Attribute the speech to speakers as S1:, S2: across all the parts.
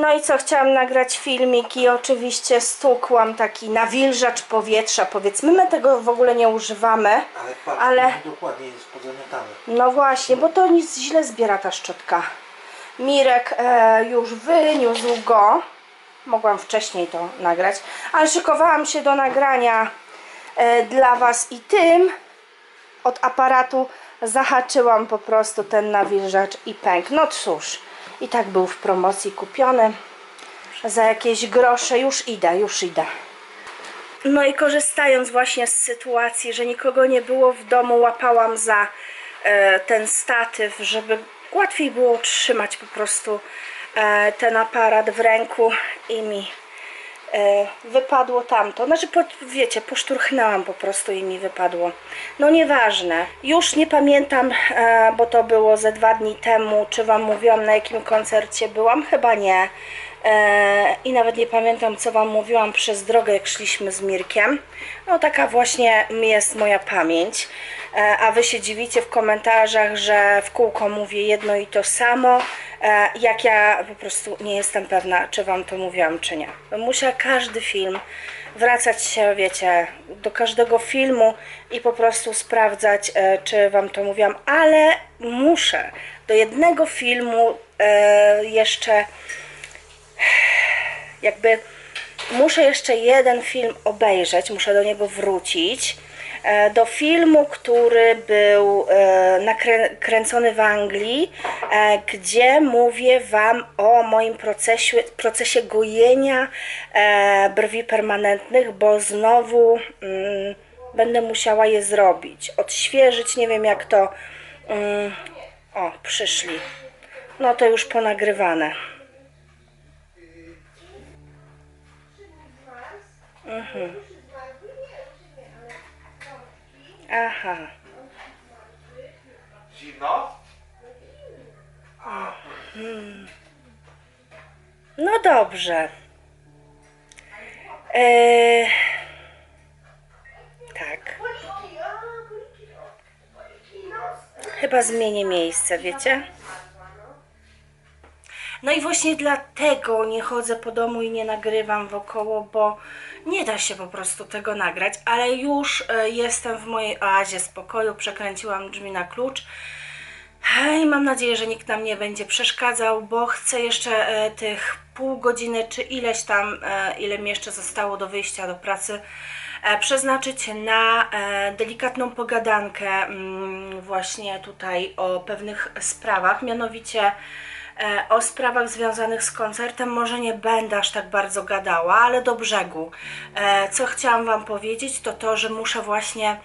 S1: No i co, chciałam nagrać filmik i oczywiście stukłam taki nawilżacz powietrza, powiedzmy. My tego w ogóle nie używamy,
S2: Ale patrz,
S1: ale
S2: no dokładnie jest pozamiatane.
S1: no właśnie, bo to nic źle zbiera ta szczotka. Mirek e, już wyniósł go. Mogłam wcześniej to nagrać, ale szykowałam się do nagrania e, dla Was i tym od aparatu zahaczyłam po prostu ten nawilżacz i pęk. No cóż, i tak był w promocji kupiony. Za jakieś grosze już idę, już idę. No i korzystając właśnie z sytuacji, że nikogo nie było w domu, łapałam za e, ten statyw, żeby łatwiej było trzymać po prostu e, ten aparat w ręku i mi wypadło tamto. Znaczy, po, wiecie, poszturchnęłam po prostu i mi wypadło. No nieważne. Już nie pamiętam, e, bo to było ze dwa dni temu, czy Wam mówiłam na jakim koncercie byłam. Chyba nie. E, I nawet nie pamiętam, co Wam mówiłam przez drogę, jak szliśmy z Mirkiem. No taka właśnie jest moja pamięć. E, a Wy się dziwicie w komentarzach, że w kółko mówię jedno i to samo, e, jak ja po prostu nie jestem pewna, czy Wam to mówiłam, czy nie. Muszę każdy film wracać się, wiecie, do każdego filmu i po prostu sprawdzać, czy Wam to mówiłam, ale muszę do jednego filmu jeszcze jakby muszę jeszcze jeden film obejrzeć, muszę do niego wrócić. E, Do filmu, który był e, nakręcony w Anglii, e, gdzie mówię Wam o moim procesie, procesie gojenia brwi permanentnych, bo znowu mm, będę musiała je zrobić, odświeżyć, nie wiem jak to. Mm, o, przyszli. No to już ponagrywane. Aha.
S2: Zimno?
S1: No dobrze. Eee, tak. Chyba zmienię miejsce, wiecie? No i właśnie dlatego nie chodzę po domu i nie nagrywam wokoło, bo nie da się po prostu tego nagrać, ale już e, jestem w mojej oazie spokoju, przekręciłam drzwi na klucz. I mam nadzieję, że nikt nam nie będzie przeszkadzał, bo chcę jeszcze e, tych pół godziny, czy ileś tam, e, ile mi jeszcze zostało do wyjścia do pracy, przeznaczyć na delikatną pogadankę mm, właśnie tutaj o pewnych sprawach, mianowicie o sprawach związanych z koncertem. Może nie będę aż tak bardzo gadała, ale do brzegu. E, Co chciałam Wam powiedzieć, to to, że muszę właśnie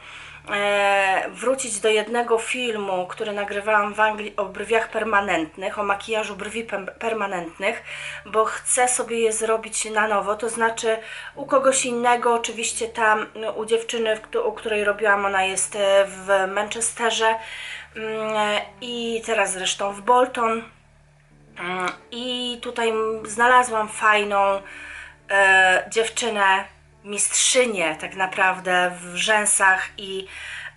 S1: e, wrócić do jednego filmu, który nagrywałam w Anglii o brwiach permanentnych, o makijażu brwi permanentnych, bo chcę sobie je zrobić na nowo, to znaczy u kogoś innego, oczywiście tam no, u dziewczyny, u której robiłam, ona jest e, w Manchesterze mm, e, i teraz zresztą w Bolton. Mm, I tutaj znalazłam fajną e, dziewczynę, mistrzynię tak naprawdę w rzęsach i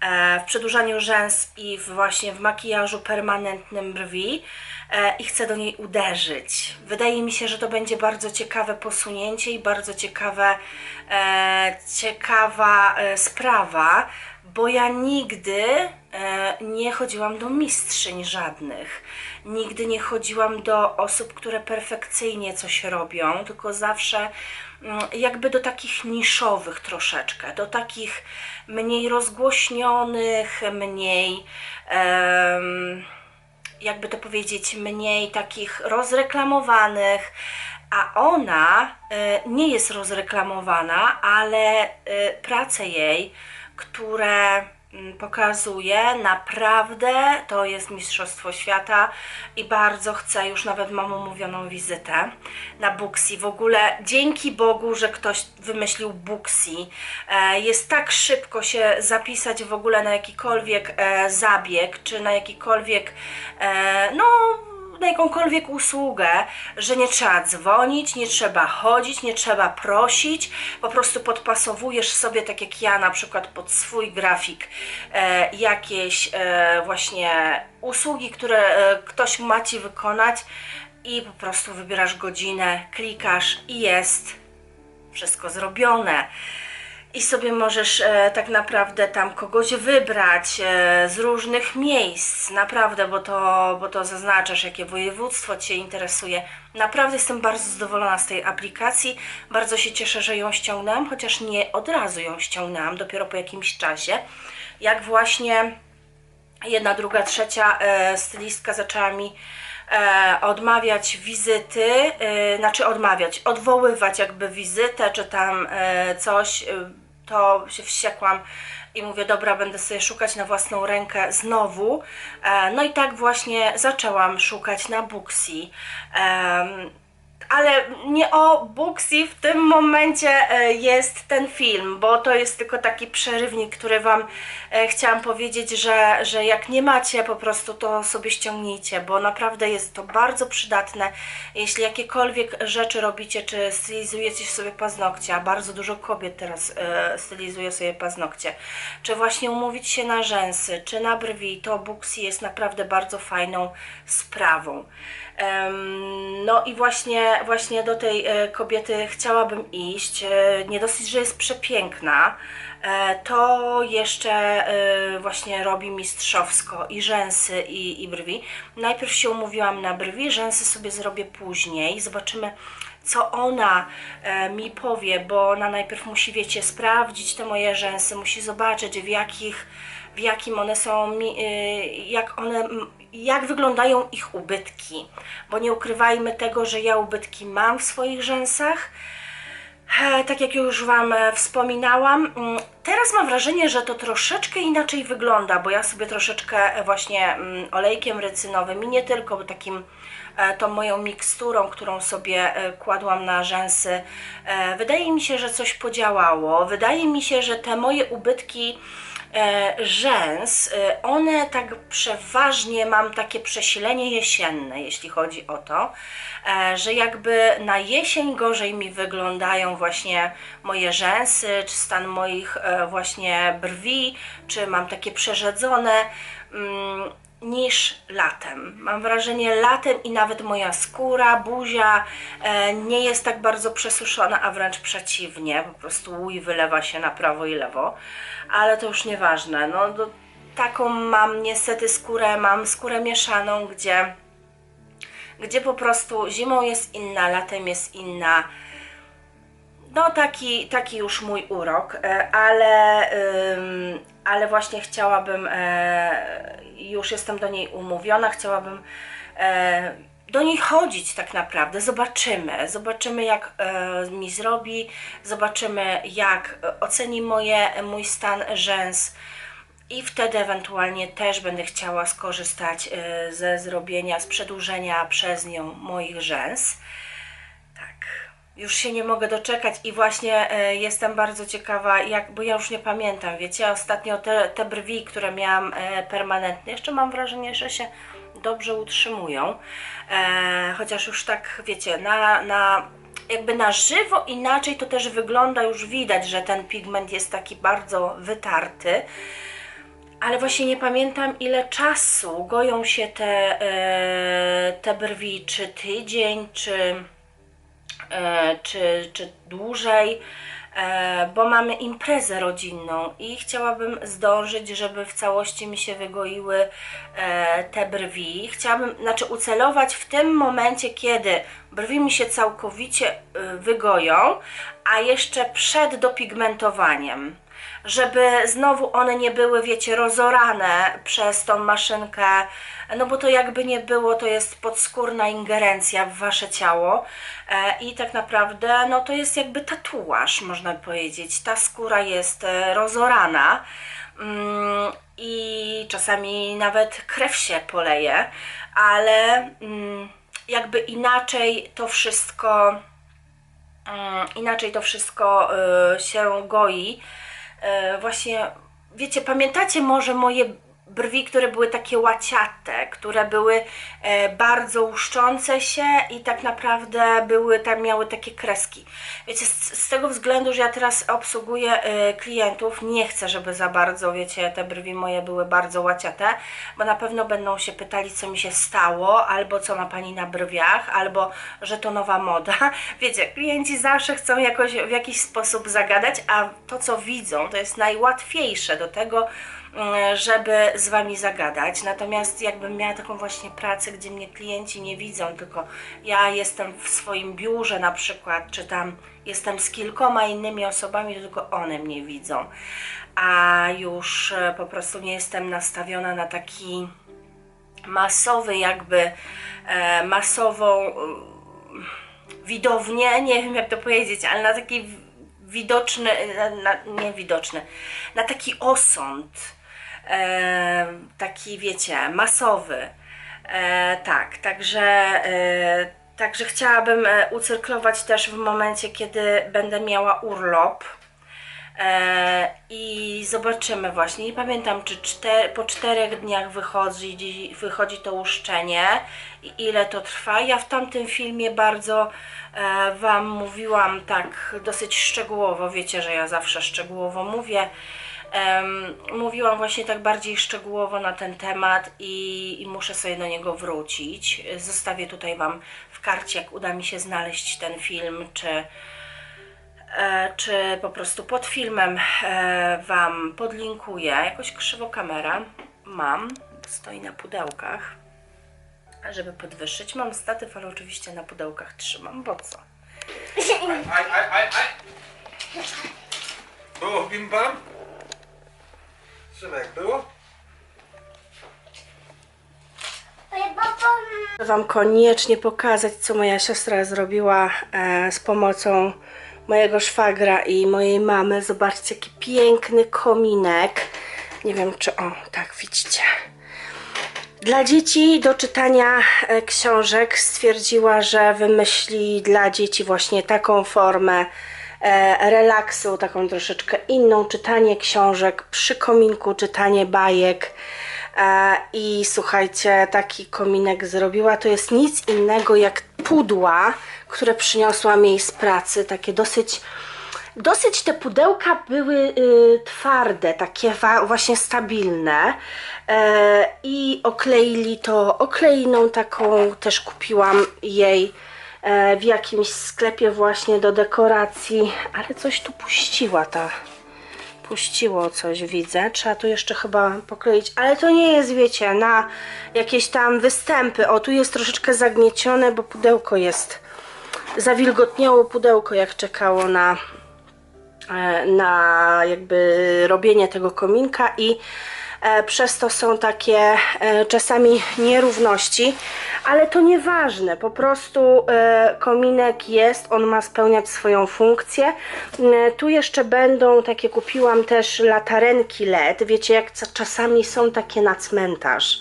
S1: e, w przedłużaniu rzęs i w, właśnie w makijażu permanentnym brwi e, i chcę do niej uderzyć. Wydaje mi się, że to będzie bardzo ciekawe posunięcie i bardzo ciekawe, e, ciekawa e, sprawa, bo ja nigdy e, nie chodziłam do mistrzyń żadnych. Nigdy nie chodziłam do osób, które perfekcyjnie coś robią, tylko zawsze mm, jakby do takich niszowych troszeczkę, do takich mniej rozgłośnionych, mniej jakby to powiedzieć, mniej takich rozreklamowanych, a ona e, nie jest rozreklamowana, ale e, prace jej, które pokazuje, naprawdę to jest Mistrzostwo Świata i bardzo chcę, już nawet mam umówioną wizytę na Booksy. W ogóle dzięki Bogu, że ktoś wymyślił Booksy. E, Jest tak szybko się zapisać w ogóle na jakikolwiek e, zabieg, czy na jakikolwiek, e, no na jakąkolwiek usługę, że nie trzeba dzwonić, nie trzeba chodzić, nie trzeba prosić, po prostu podpasowujesz sobie, tak jak ja na przykład pod swój grafik, e, jakieś e, właśnie usługi, które e, ktoś ma Ci wykonać i po prostu wybierasz godzinę, klikasz i jest wszystko zrobione. I sobie możesz e, tak naprawdę tam kogoś wybrać e, z różnych miejsc, naprawdę, bo to, bo to zaznaczasz, jakie województwo Cię interesuje. Naprawdę jestem bardzo zadowolona z tej aplikacji. Bardzo się cieszę, że ją ściągnęłam, chociaż nie od razu ją ściągnęłam, dopiero po jakimś czasie. Jak właśnie jedna, druga, trzecia e, stylistka zaczęła mi e, odmawiać wizyty, e, znaczy odmawiać, odwoływać jakby wizytę, czy tam e, coś, e, to się wściekłam i mówię, dobra, będę sobie szukać na własną rękę znowu. E, no i tak właśnie zaczęłam szukać na Booksy. Ale nie o Booksy w tym momencie e, jest ten film, bo to jest tylko taki przerywnik, który Wam e, chciałam powiedzieć, że, że jak nie macie po prostu, to sobie ściągnijcie, bo naprawdę jest to bardzo przydatne. Jeśli jakiekolwiek rzeczy robicie, czy stylizujecie sobie paznokcie, a bardzo dużo kobiet teraz e, stylizuje sobie paznokcie, czy właśnie umówić się na rzęsy, czy na brwi, to Booksy jest naprawdę bardzo fajną sprawą. No i właśnie, właśnie do tej e, kobiety chciałabym iść. E, Nie dosyć, że jest przepiękna, e, to jeszcze właśnie robi mistrzowsko i rzęsy, i, i brwi. Najpierw się umówiłam na brwi, rzęsy sobie zrobię później. Zobaczymy, co ona mi powie, bo ona najpierw musi, wiecie, sprawdzić te moje rzęsy, musi zobaczyć w jakich, w jakim one są, jak one, jak wyglądają ich ubytki, bo nie ukrywajmy tego, że ja ubytki mam w swoich rzęsach, E, Tak jak już Wam e, wspominałam, mm, teraz mam wrażenie, że to troszeczkę inaczej wygląda, bo ja sobie troszeczkę e, właśnie mm, olejkiem rycynowym i nie tylko, bo takim tą moją miksturą, którą sobie e, kładłam na rzęsy, e, wydaje mi się, że coś podziałało. Wydaje mi się, że te moje ubytki e, rzęs, e, one tak przeważnie mam takie przesilenie jesienne, jeśli chodzi o to, e, że jakby na jesień gorzej mi wyglądają właśnie moje rzęsy, czy stan moich e, właśnie brwi, czy mam takie przerzedzone. Niż latem. Mam wrażenie latem i nawet moja skóra, buzia e, nie jest tak bardzo przesuszona, a wręcz przeciwnie, po prostu łój wylewa się na prawo i lewo, ale to już nieważne. No, do, taką mam niestety skórę, mam skórę mieszaną, gdzie, gdzie po prostu zimą jest inna, latem jest inna. No taki, taki już mój urok, e, ale, ale właśnie chciałabym, e, już jestem do niej umówiona, chciałabym e, do niej chodzić tak naprawdę. Zobaczymy, zobaczymy jak mi zrobi, zobaczymy jak oceni moje, mój stan rzęs. I wtedy ewentualnie też będę chciała skorzystać ze zrobienia, z przedłużenia przez nią moich rzęs. Już się nie mogę doczekać i właśnie e, jestem bardzo ciekawa, jak, bo ja już nie pamiętam, wiecie, ostatnio te, te brwi, które miałam e, permanentnie, jeszcze mam wrażenie, że się dobrze utrzymują, e, chociaż już tak, wiecie, na, na jakby na żywo inaczej to też wygląda, już widać, że ten pigment jest taki bardzo wytarty, ale właśnie nie pamiętam ile czasu goją się te, te brwi, czy tydzień, czy czy, czy dłużej, e, bo mamy imprezę rodzinną i chciałabym zdążyć, żeby w całości mi się wygoiły e, te brwi. Chciałabym, znaczy ucelować w tym momencie, kiedy brwi mi się całkowicie e, wygoją, a jeszcze przed dopigmentowaniem żeby znowu one nie były, wiecie, rozorane przez tą maszynkę, no bo to jakby nie było, to jest podskórna ingerencja w wasze ciało e, i tak naprawdę, no to jest jakby tatuaż, można powiedzieć. Ta skóra jest e, rozorana mm, i czasami nawet krew się poleje, ale mm, jakby inaczej to wszystko Mm, inaczej to wszystko y, się goi. Y, właśnie, wiecie, pamiętacie może moje brwi, które były takie łaciate, które były e, bardzo łuszczące się i tak naprawdę były tam miały takie kreski. Wiecie, z, z tego względu, że ja teraz obsługuję e, klientów, nie chcę, żeby za bardzo, wiecie, te brwi moje były bardzo łaciate, bo na pewno będą się pytali, co mi się stało, albo co ma pani na brwiach, albo że to nowa moda. Wiecie, klienci zawsze chcą jakoś w jakiś sposób zagadać, a to, co widzą, to jest najłatwiejsze do tego, żeby z Wami zagadać. Natomiast jakbym miała taką właśnie pracę, gdzie mnie klienci nie widzą, tylko ja jestem w swoim biurze na przykład, czy tam jestem z kilkoma innymi osobami, tylko one mnie widzą. A już e, po prostu nie jestem nastawiona na taki masowy jakby, e, masową e, widownię, nie wiem jak to powiedzieć, ale na taki widoczny, na, na, nie widoczny, na taki osąd, e, taki wiecie, masowy. E, tak, także, e, także chciałabym e, ucyrklować też w momencie, kiedy będę miała urlop. E, I zobaczymy właśnie. Nie pamiętam, czy czter, po czterech dniach wychodzi, wychodzi to łuszczenie i ile to trwa. Ja w tamtym filmie bardzo e, Wam mówiłam tak dosyć szczegółowo. Wiecie, że ja zawsze szczegółowo mówię. Em, mówiłam właśnie tak bardziej szczegółowo na ten temat i, i muszę sobie do niego wrócić. Zostawię tutaj Wam w karcie, jak uda mi się znaleźć ten film, czy e, czy po prostu pod filmem e, Wam podlinkuję. Jakoś krzywo kamera mam, stoi na pudełkach. A żeby podwyższyć, mam statyw, ale oczywiście na pudełkach trzymam, bo co?
S3: Aj, aj, aj, aj. Było bim bam? Jak było?
S1: Chcę Wam koniecznie pokazać, co moja siostra zrobiła e, z pomocą mojego szwagra i mojej mamy. Zobaczcie, jaki piękny kominek. Nie wiem, czy... O, tak, widzicie. Dla dzieci do czytania e, książek stwierdziła, że wymyśli dla dzieci właśnie taką formę relaksu, taką troszeczkę inną, czytanie książek przy kominku, czytanie bajek. E, I słuchajcie, taki kominek zrobiła. To jest nic innego jak pudła, które przyniosłam jej z pracy, takie dosyć Dosyć te pudełka były y, twarde, takie właśnie stabilne e, i okleili to okleiną taką, też kupiłam jej e, w jakimś sklepie właśnie do dekoracji, ale coś tu puściła ta, puściło coś widzę, trzeba tu jeszcze chyba pokleić, ale to nie jest wiecie, na jakieś tam występy, o tu jest troszeczkę zagniecione, bo pudełko jest, zawilgotniało pudełko jak czekało na e, na jakby robienie tego kominka i e, przez to są takie e, czasami nierówności, ale to nieważne, po prostu e, kominek jest, on ma spełniać swoją funkcję. E, Tu jeszcze będą takie, kupiłam też latarenki LED, wiecie jak czasami są takie na cmentarz.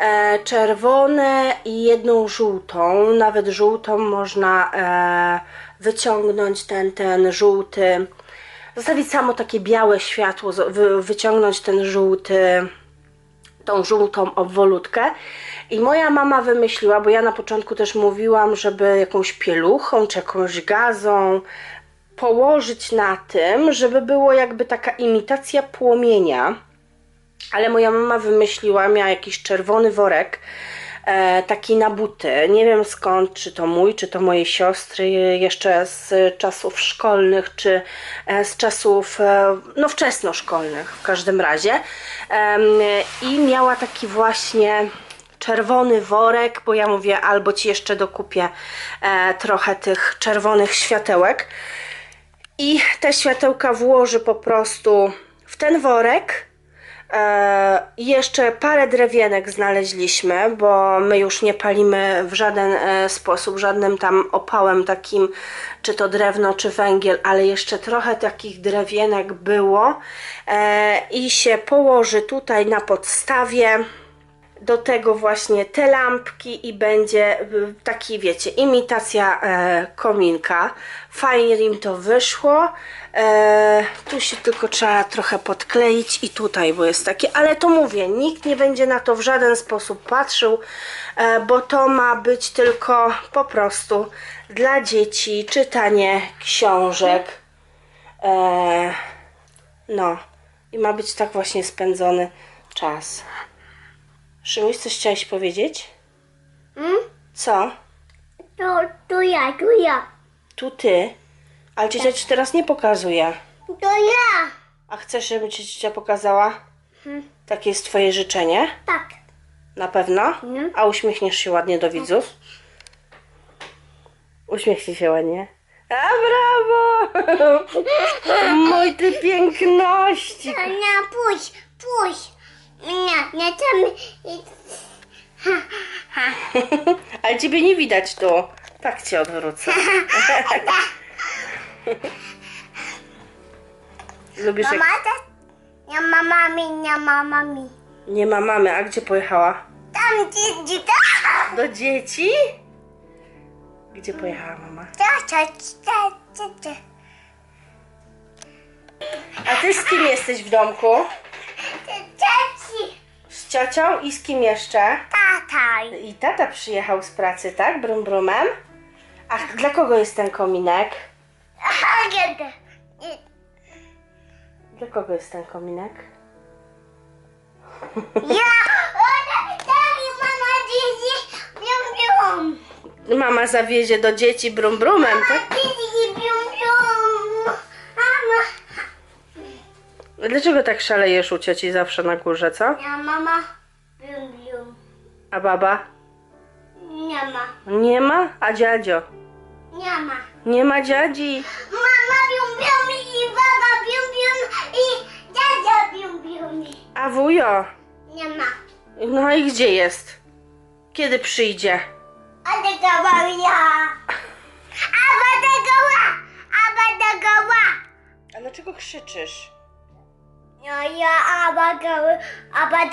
S1: E, czerwone i jedną żółtą, nawet żółtą można e, wyciągnąć ten, ten żółty, zostawić samo takie białe światło, wyciągnąć ten żółty, tą żółtą obwolutkę. I moja mama wymyśliła, bo ja na początku też mówiłam, żeby jakąś pieluchą czy jakąś gazą położyć na tym, żeby było jakby taka imitacja płomienia. Ale moja mama wymyśliła, miała jakiś czerwony worek, taki na buty. Nie wiem skąd, czy to mój, czy to mojej siostry, jeszcze z czasów szkolnych, czy e, z czasów e, no wczesnoszkolnych w każdym razie. I miała taki właśnie czerwony worek, bo ja mówię, albo ci jeszcze dokupię e, trochę tych czerwonych światełek. I te światełka włoży po prostu w ten worek. E, jeszcze parę drewienek znaleźliśmy, bo my już nie palimy w żaden e, sposób, żadnym tam opałem takim, czy to drewno, czy węgiel, ale jeszcze trochę takich drewienek było e, i się położy tutaj na podstawie do tego właśnie te lampki i będzie y, taki, wiecie, imitacja e, kominka. Fajnie im to wyszło. E, tu się tylko trzeba trochę podkleić i tutaj, bo jest takie, ale to mówię, nikt nie będzie na to w żaden sposób patrzył, e, bo to ma być tylko po prostu dla dzieci czytanie książek. E, no i ma być tak właśnie spędzony czas. Szymuś, coś chciałeś powiedzieć?
S4: Mm?
S1: Co?
S4: To, to ja, to ja.
S1: Tu ty. Ale ciocia ci teraz nie pokazuje.
S4: To ja.
S1: A chcesz, żeby ci ciocia pokazała? Takie jest twoje życzenie?
S4: Tak.
S1: Na pewno?
S4: Mhm.
S1: A uśmiechniesz się ładnie do widzów? Uśmiechnij się ładnie. A brawo! Mój ty piękności!
S4: Nie, pójdź, pójdź. Nie, nie tam.
S1: Ale ciebie nie widać tu. Tak cię odwrócę. Lubisz jak...
S4: Mama, ta- nie ma mami, nie ma mami.
S1: Nie ma mamy, a gdzie pojechała?
S4: Tam gdzie, gdzie, tam.
S1: Do dzieci? Gdzie pojechała mama?
S4: Ta, ta, ta, ta, ta.
S1: A ty z kim jesteś w domku?
S4: Dzieci.
S1: Z ciocią i z kim jeszcze?
S4: Tata.
S1: I tata przyjechał z pracy, tak? Brum brumem. A dla kogo jest ten kominek? Dla kogo jest ten kominek?
S4: Ja. Mama
S1: zawiezie do dzieci brum brumem, tak? Dlaczego tak szalejesz u cioci zawsze na górze, co?
S4: Ja mama. Bium, bium.
S1: A baba?
S4: Nie ma.
S1: Nie ma? A dziadzio?
S4: Nie ma.
S1: Nie ma dziadzi.
S4: Mama bium, bium i baba bium, bium i dziadzia bium, bium.
S1: A wujo?
S4: Nie ma.
S1: No i gdzie jest? Kiedy przyjdzie?
S4: Ale gała ja. Aba gała. Aba gała.
S1: A dlaczego krzyczysz?
S4: Ja, ja, aba gała. Aba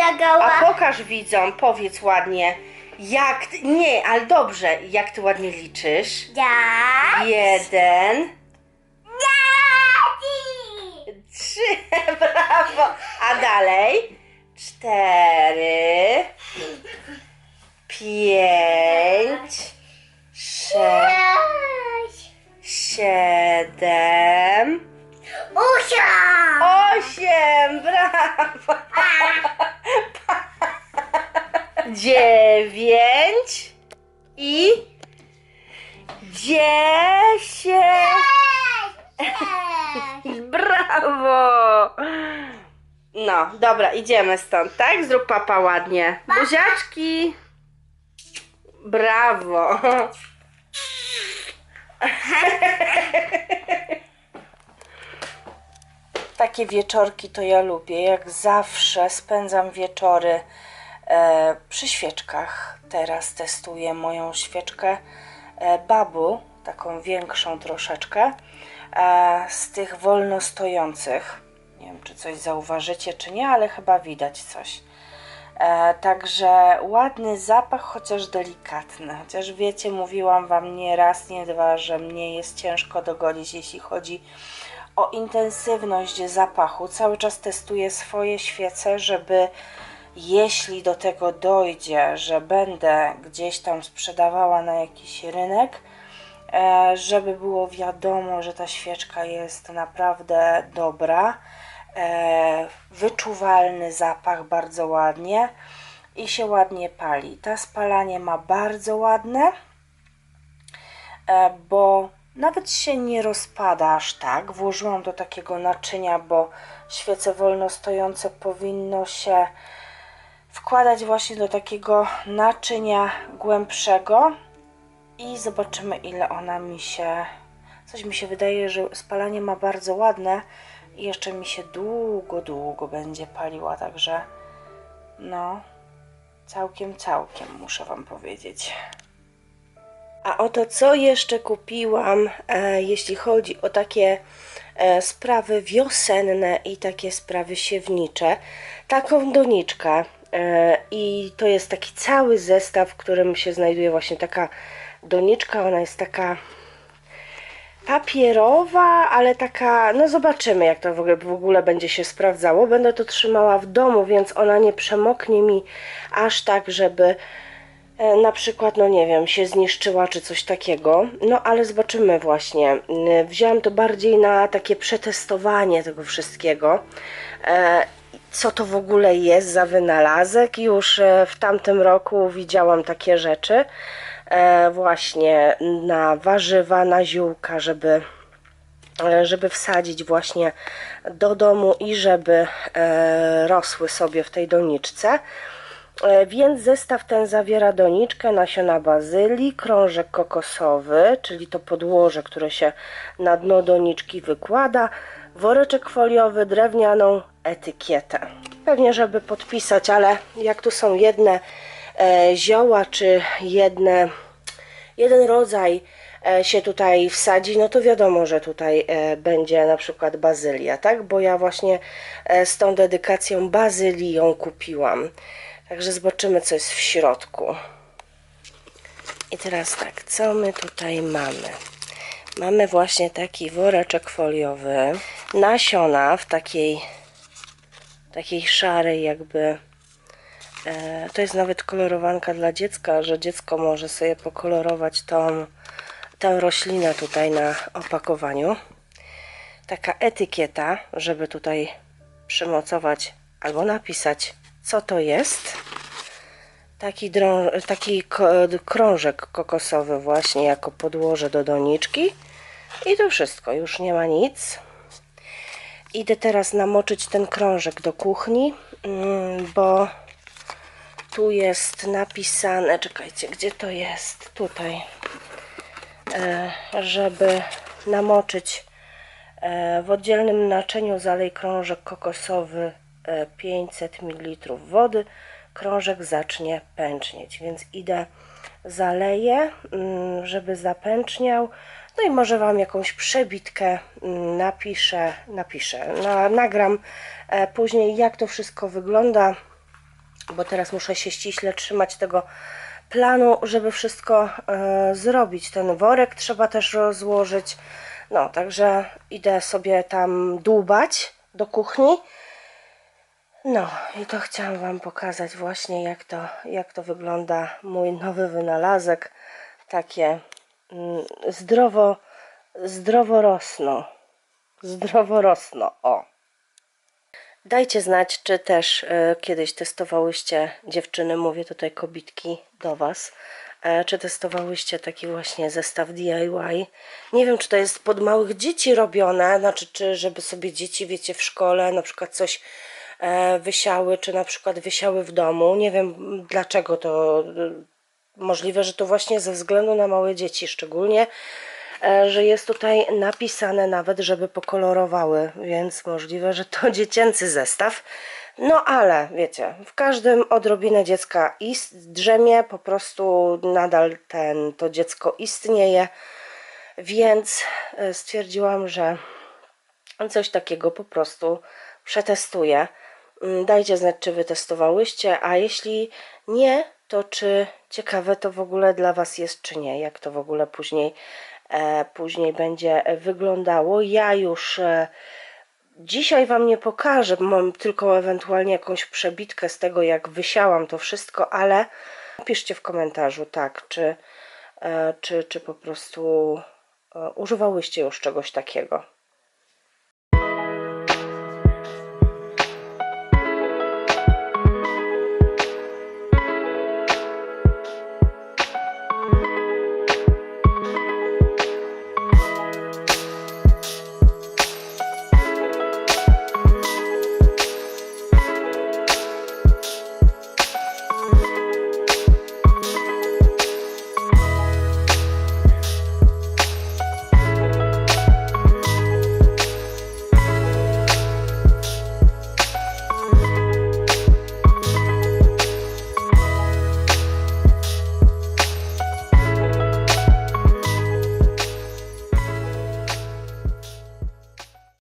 S1: A pokaż widzom, powiedz ładnie. Jak ty... Nie, ale dobrze. Jak ty ładnie liczysz?
S4: Ja.
S1: Jeden,
S4: Daddy.
S1: trzy, brawo. A dalej? Cztery, pięć, sześć, siedem,
S4: Usia.
S1: osiem, brawo. Dziewięć i dziesięć. Brawo! No, dobra, idziemy stąd, tak? Zrób papa ładnie. Buziaczki! Brawo! Takie wieczorki to ja lubię. Jak zawsze spędzam wieczory e, przy świeczkach. Teraz testuję moją świeczkę e, babu, taką większą troszeczkę, e, z tych wolno stojących. Nie wiem, czy coś zauważycie, czy nie, ale chyba widać coś. E, także ładny zapach, chociaż delikatny. Chociaż wiecie, mówiłam Wam nie raz, nie dwa, że mnie jest ciężko dogodzić, jeśli chodzi o intensywność zapachu. Cały czas testuję swoje świece, żeby jeśli do tego dojdzie, że będę gdzieś tam sprzedawała na jakiś rynek, e, żeby było wiadomo, że ta świeczka jest naprawdę dobra, e, wyczuwalny zapach bardzo ładnie i się ładnie pali. Ta spalanie ma bardzo ładne, e, bo nawet się nie rozpada aż tak. Włożyłam do takiego naczynia, bo świece wolno stojące powinno się wkładać właśnie do takiego naczynia głębszego i zobaczymy ile ona mi się coś mi się wydaje, że spalanie ma bardzo ładne i jeszcze mi się długo, długo będzie paliła, także no całkiem, całkiem muszę wam powiedzieć. A oto co jeszcze kupiłam, e, jeśli chodzi o takie e, sprawy wiosenne i takie sprawy siewnicze. Taką doniczkę E, I to jest taki cały zestaw, w którym się znajduje właśnie taka doniczka. Ona jest taka papierowa, ale taka, no zobaczymy jak to w ogóle, w ogóle będzie się sprawdzało. Będę to trzymała w domu, więc ona nie przemoknie mi aż tak, żeby na przykład, no nie wiem, się zniszczyła czy coś takiego. No ale zobaczymy właśnie. Y, Wzięłam to bardziej na takie przetestowanie tego wszystkiego. E, Co to w ogóle jest za wynalazek? Już e, w tamtym roku widziałam takie rzeczy. E, Właśnie na warzywa, na ziółka, żeby e, żeby wsadzić właśnie do domu i żeby e, rosły sobie w tej doniczce. E, Więc zestaw ten zawiera doniczkę, nasiona bazylii, krążek kokosowy, czyli to podłoże, które się na dno doniczki wykłada, woreczek foliowy, drewnianą etykietę. Pewnie, żeby podpisać, ale jak tu są jedne e, zioła, czy jedne, jeden rodzaj e, się tutaj wsadzi, no to wiadomo, że tutaj będzie na przykład bazylia, tak? Bo ja właśnie z tą dedykacją bazylii ją kupiłam. Także zobaczymy, co jest w środku. I teraz tak, co my tutaj mamy? Mamy właśnie taki woreczek foliowy, nasiona w takiej, takiej szarej jakby, e, to jest nawet kolorowanka dla dziecka, że dziecko może sobie pokolorować tą, tę roślinę tutaj na opakowaniu. Taka etykieta, żeby tutaj przymocować albo napisać, co to jest. Taki, drą- taki krążek kokosowy właśnie jako podłoże do doniczki. I to wszystko, już nie ma nic. Idę teraz namoczyć ten krążek do kuchni, mm, bo tu jest napisane, czekajcie, gdzie to jest? Tutaj. E, żeby namoczyć e, w oddzielnym naczyniu zalej krążek kokosowy 500 ml wody. Krążek zacznie pęcznieć, więc idę zaleję, mm, żeby zapęczniał. No i może Wam jakąś przebitkę mm, napiszę, napiszę, na, nagram e, później jak to wszystko wygląda, bo teraz muszę się ściśle trzymać tego planu, żeby wszystko e, zrobić. Ten worek trzeba też rozłożyć. No, także idę sobie tam dłubać do kuchni. No i to chciałam Wam pokazać właśnie jak to, jak to wygląda mój nowy wynalazek. Takie mm, zdrowo, zdrowo rosną. Zdrowo o. Dajcie znać, czy też e, kiedyś testowałyście, dziewczyny, mówię tutaj kobitki do Was, e, czy testowałyście taki właśnie zestaw DIY. Nie wiem, czy to jest pod małych dzieci robione, znaczy, czy żeby sobie dzieci, wiecie, w szkole na przykład coś wysiały, czy na przykład wysiały w domu. Nie wiem dlaczego to e, możliwe, że to właśnie ze względu na małe dzieci szczególnie, e, że jest tutaj napisane nawet, żeby pokolorowały, więc możliwe, że to dziecięcy zestaw. No ale wiecie, w każdym odrobinę dziecka ist, drzemie, po prostu nadal ten, to dziecko istnieje, więc e, stwierdziłam, że coś takiego po prostu przetestuję. Mm, Dajcie znać, czy wy testowałyście, a jeśli nie, to czy ciekawe to w ogóle dla was jest, czy nie, jak to w ogóle później, e, później będzie wyglądało. Ja już e, dzisiaj wam nie pokażę, mam tylko ewentualnie jakąś przebitkę z tego, jak wysiałam to wszystko, ale napiszcie w komentarzu, tak, czy, e, czy, czy po prostu e, używałyście już czegoś takiego.